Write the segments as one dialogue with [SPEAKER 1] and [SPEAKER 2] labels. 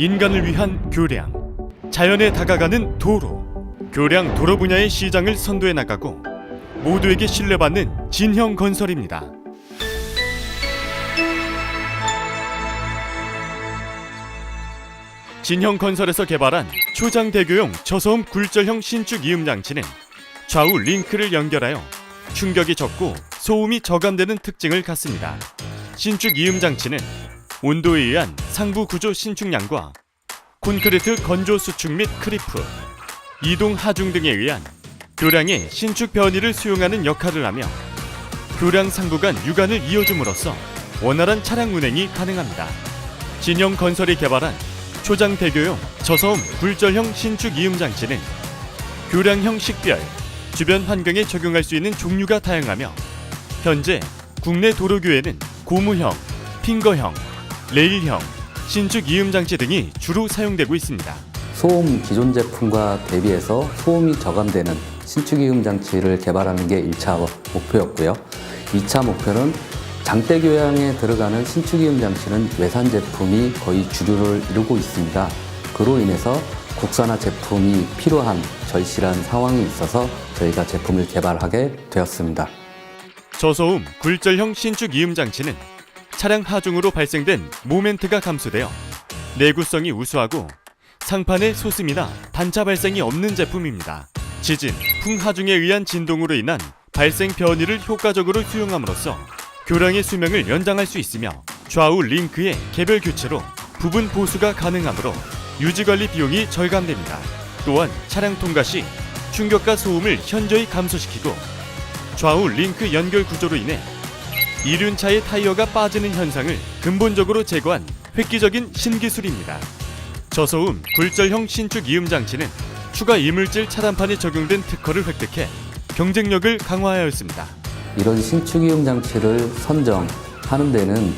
[SPEAKER 1] 인간을 위한 교량, 자연에 다가가는 도로, 교량 도로 분야의 시장을 선도해 나가고 모두에게 신뢰받는 진형 건설입니다. 진형 건설에서 개발한 초장 대교용 저소음 굴절형 신축 이음 장치는 좌우 링크를 연결하여 충격이 적고 소음이 저감되는 특징을 갖습니다. 신축 이음 장치는 온도에 의한 상부 구조 신축량과 콘크리트 건조 수축 및 크리프, 이동 하중 등에 의한 교량의 신축 변이를 수용하는 역할을 하며 교량 상부 간 유관을 이어줌으로써 원활한 차량 운행이 가능합니다. 진영 건설이 개발한 초장 대교용 저소음 굴절형 신축 이음 장치는 교량형 식별, 주변 환경에 적용할 수 있는 종류가 다양하며 현재 국내 도로교에는 고무형, 핑거형, 레일형, 신축 이음 장치 등이 주로 사용되고 있습니다.
[SPEAKER 2] 소음 기존 제품과 대비해서 소음이 저감되는 신축 이음 장치를 개발하는 게 1차 목표였고요. 2차 목표는 장대 교양에 들어가는 신축 이음 장치는 외산 제품이 거의 주류를 이루고 있습니다. 그로 인해서 국산화 제품이 필요한 절실한 상황이 있어서 저희가 제품을 개발하게 되었습니다.
[SPEAKER 1] 저소음 굴절형 신축 이음 장치는 차량 하중으로 발생된 모멘트가 감소되어 내구성이 우수하고 상판의 소음이나 단차 발생이 없는 제품입니다. 지진, 풍하중에 의한 진동으로 인한 발생 변이를 효과적으로 수용함으로써 교량의 수명을 연장할 수 있으며 좌우 링크의 개별 교체로 부분 보수가 가능하므로 유지 관리 비용이 절감됩니다. 또한 차량 통과 시 충격과 소음을 현저히 감소시키고 좌우 링크 연결 구조로 인해 이륜차의 타이어가 빠지는 현상을 근본적으로 제거한 획기적인 신기술입니다. 저소음 굴절형 신축 이음 장치는 추가 이물질 차단판이 적용된 특허를 획득해 경쟁력을 강화하였습니다.
[SPEAKER 2] 이런 신축 이음 장치를 선정하는 데는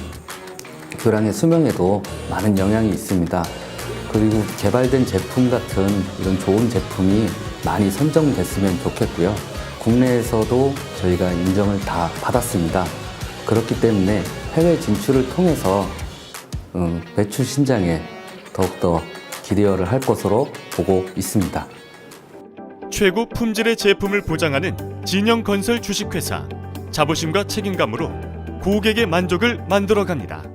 [SPEAKER 2] 교량의 수명에도 많은 영향이 있습니다. 그리고 개발된 제품 같은 이런 좋은 제품이 많이 선정됐으면 좋겠고요. 국내에서도 저희가 인정을 다 받았습니다. 그렇기 때문에 해외 진출을 통해서 음, 매출 신장에 더욱더 기대어를 할 것으로 보고 있습니다.
[SPEAKER 1] 최고 품질의 제품을 보장하는 진영 건설 주식회사 자부심과 책임감으로 고객의 만족을 만들어갑니다.